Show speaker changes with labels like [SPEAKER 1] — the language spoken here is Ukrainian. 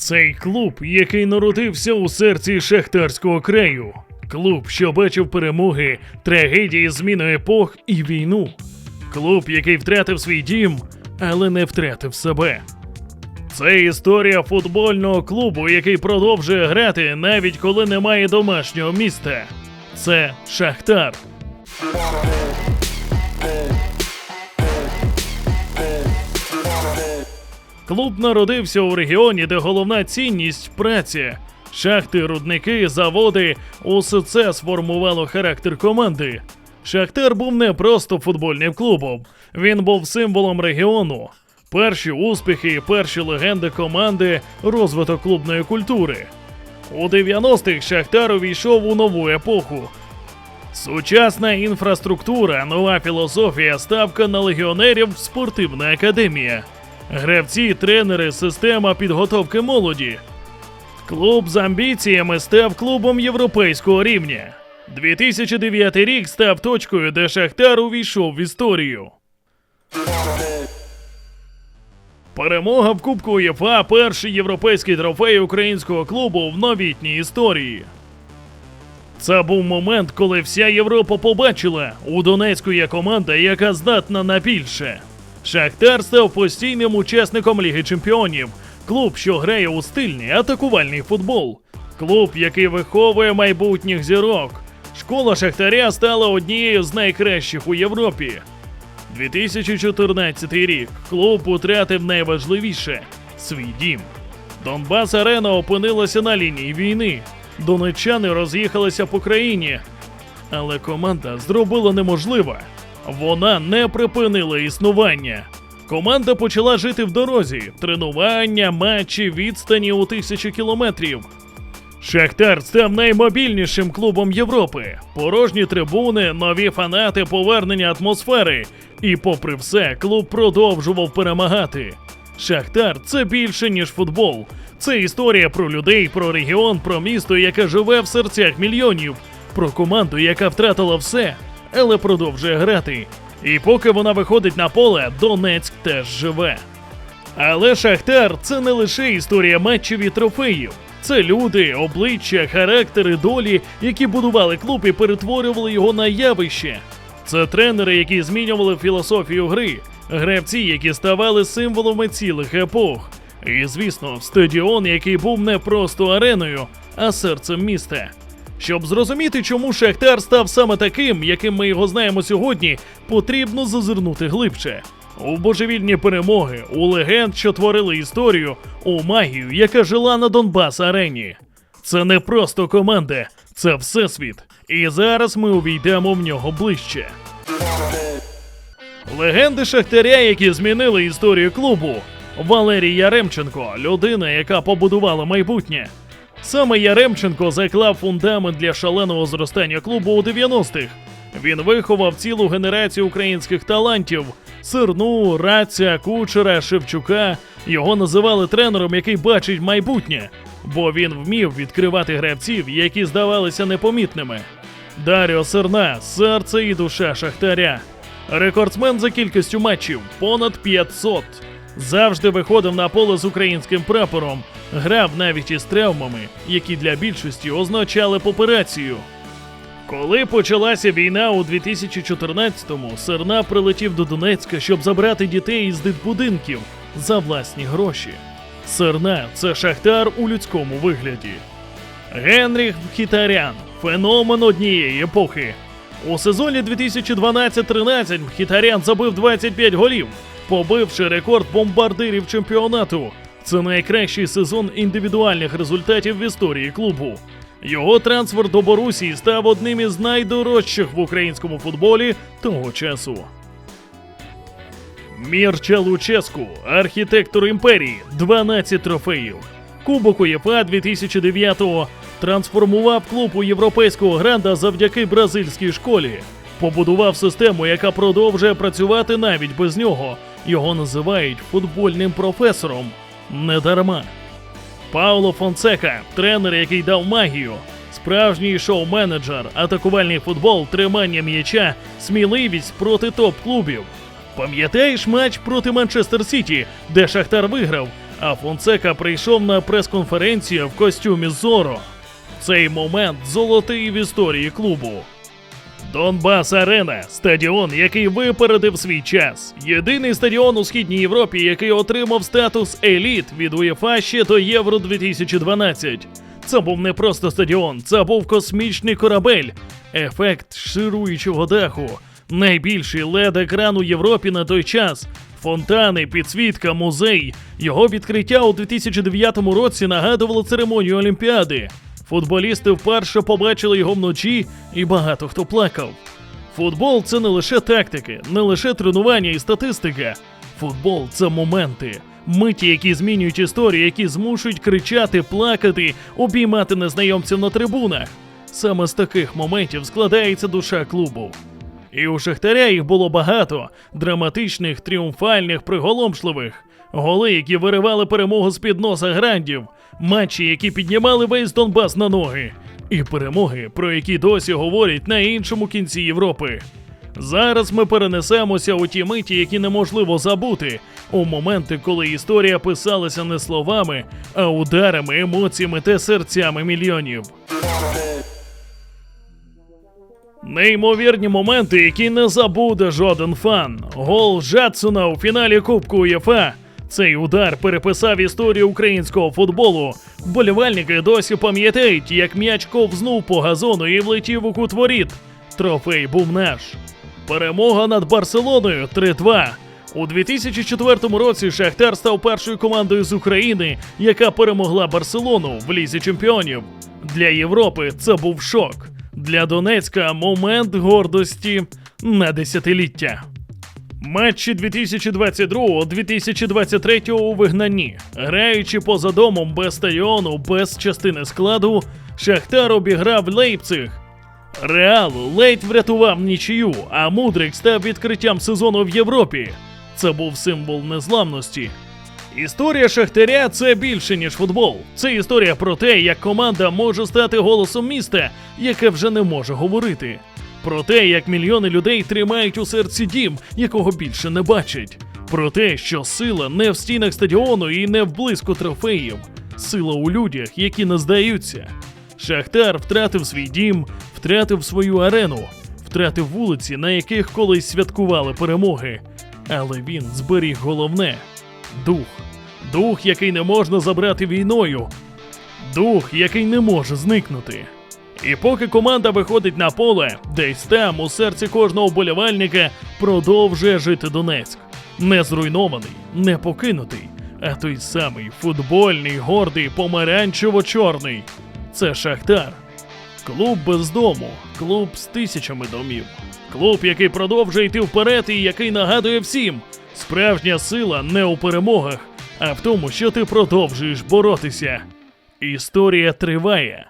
[SPEAKER 1] Цей клуб, який народився у серці шахтарського краю. Клуб, що бачив перемоги, трагедії зміни епох і війну. Клуб, який втратив свій дім, але не втратив себе. Це історія футбольного клубу, який продовжує грати навіть коли немає домашнього міста. Це Шахтар. Клуб народився у регіоні, де головна цінність праця. Шахти, рудники, заводи усе це сформувало характер команди. Шахтар був не просто футбольним клубом, він був символом регіону. Перші успіхи, перші легенди команди, розвиток клубної культури. У 90-х Шахтар увійшов у нову епоху. Сучасна інфраструктура, нова філософія, ставка на легіонерів, спортивна академія. Гравці, тренери, система підготовки молоді. Клуб з амбіціями став клубом європейського рівня. 2009 рік став точкою, де Шахтар увійшов в історію. Перемога в Кубку УЄФА – перший європейський трофей українського клубу в новітній історії. Це був момент, коли вся Європа побачила, у Донецьку є команда, яка здатна на більше. Шахтар став постійним учасником Ліги Чемпіонів, клуб, що грає у стильний атакувальний футбол, клуб, який виховує майбутніх зірок. Школа Шахтаря стала однією з найкращих у Європі. 2014 рік клуб утратив найважливіше свій дім. Донбас Арена опинилася на лінії війни. Донеччани роз'їхалися по країні. Але команда зробила неможливе. Вона не припинила існування. Команда почала жити в дорозі, тренування, матчі, відстані у тисячі кілометрів. Шахтар став наймобільнішим клубом Європи. Порожні трибуни, нові фанати, повернення атмосфери. І попри все, клуб продовжував перемагати. Шахтар це більше, ніж футбол. Це історія про людей, про регіон, про місто, яке живе в серцях мільйонів, про команду, яка втратила все, але продовжує грати. І поки вона виходить на поле, Донецьк теж живе. Але Шахтар це не лише історія матчів і трофеїв. Це люди, обличчя, характери, долі, які будували клуб і перетворювали його на явище. Це тренери, які змінювали філософію гри, гравці, які ставали символами цілих епох. І, звісно, стадіон, який був не просто ареною, а серцем міста. Щоб зрозуміти, чому Шахтар став саме таким, яким ми його знаємо сьогодні, потрібно зазирнути глибше. У божевільні перемоги, у легенд, що творили історію, у магію, яка жила на Донбас арені. Це не просто команда, це всесвіт. І зараз ми увійдемо в нього ближче. Легенди Шахтаря, які змінили історію клубу. Валерій Яремченко людина, яка побудувала майбутнє. Саме Яремченко заклав фундамент для шаленого зростання клубу у 90-х. Він виховав цілу генерацію українських талантів: Сирну, Раця, Кучера, Шевчука. Його називали тренером, який бачить майбутнє, бо він вмів відкривати гравців, які здавалися непомітними. Даріо Серна, серце і душа Шахтаря. Рекордсмен за кількістю матчів понад 500. Завжди виходив на поле з українським прапором, грав навіть із травмами, які для більшості означали поперацію. Коли почалася війна у 2014-му, Серна прилетів до Донецька, щоб забрати дітей із дитбудинків за власні гроші. Серна це шахтар у людському вигляді. Генріх Мхітарян феномен однієї епохи. У сезоні 2012-13 Мхітарян забив 25 голів, побивши рекорд бомбардирів чемпіонату. Це найкращий сезон індивідуальних результатів в історії клубу. Його трансфер до Борусії став одним із найдорожчих в українському футболі того часу. Мірча Луческу, архітектор імперії, 12 трофеїв. Кубок УЄФА 2009-го трансформував клуб у європейського гранда завдяки бразильській школі. Побудував систему, яка продовжує працювати навіть без нього. Його називають футбольним професором. Недарма. Пауло Фонсека, тренер, який дав магію, справжній шоу-менеджер, атакувальний футбол, тримання м'яча, сміливість проти топ-клубів. Пам'ятаєш матч проти Манчестер Сіті, де Шахтар виграв, а Фонсека прийшов на прес-конференцію в костюмі Зоро. Цей момент золотий в історії клубу. Донбас Арена стадіон, який випередив свій час. Єдиний стадіон у східній Європі, який отримав статус еліт від УЄФА ще до Євро 2012. Це був не просто стадіон, це був космічний корабель, ефект шируючого даху, найбільший led екран у Європі на той час. Фонтани, підсвітка, музей. Його відкриття у 2009 році нагадувало церемонію Олімпіади. Футболісти вперше побачили його вночі, і багато хто плакав. Футбол це не лише тактики, не лише тренування і статистика. Футбол це моменти, миті, які змінюють історію, які змушують кричати, плакати, обіймати незнайомців на трибунах. Саме з таких моментів складається душа клубу. І у Шахтаря їх було багато драматичних, тріумфальних, приголомшливих. Голи, які виривали перемогу з під носа грандів, матчі, які піднімали весь Донбас на ноги, і перемоги, про які досі говорять на іншому кінці Європи. Зараз ми перенесемося у ті миті, які неможливо забути, у моменти, коли історія писалася не словами, а ударами, емоціями та серцями мільйонів. Неймовірні моменти, які не забуде жоден фан. Гол Жадсона у фіналі Кубку УЄФА. Цей удар переписав історію українського футболу. Вболівальники досі пам'ятають, як м'яч ковзнув по газону і влетів у кут воріт. Трофей був наш. Перемога над Барселоною 3-2. У 2004 році Шахтар став першою командою з України, яка перемогла Барселону в лізі чемпіонів. Для Європи це був шок. Для Донецька момент гордості на десятиліття. Матчі 2022-2023 у вигнанні. Граючи поза домом без стадіону, без частини складу, Шахтар обіграв Лейпциг. Реал ледь врятував нічию, а Мудрик став відкриттям сезону в Європі. Це був символ незламності. Історія Шахтаря це більше, ніж футбол. Це історія про те, як команда може стати голосом міста, яке вже не може говорити. Про те, як мільйони людей тримають у серці дім, якого більше не бачать. Про те, що сила не в стінах стадіону і не в блиску трофеїв. Сила у людях, які не здаються. Шахтар втратив свій дім, втратив свою арену, втратив вулиці, на яких колись святкували перемоги. Але він зберіг головне дух. Дух, який не можна забрати війною. Дух, який не може зникнути. І поки команда виходить на поле, десь там, у серці кожного вболівальника, продовжує жити Донецьк. Не зруйнований, не покинутий, а той самий футбольний, гордий, помаранчево-чорний. Це Шахтар. Клуб без дому, клуб з тисячами домів. Клуб, який продовжує йти вперед і який нагадує всім: справжня сила не у перемогах, а в тому, що ти продовжуєш боротися. Історія триває.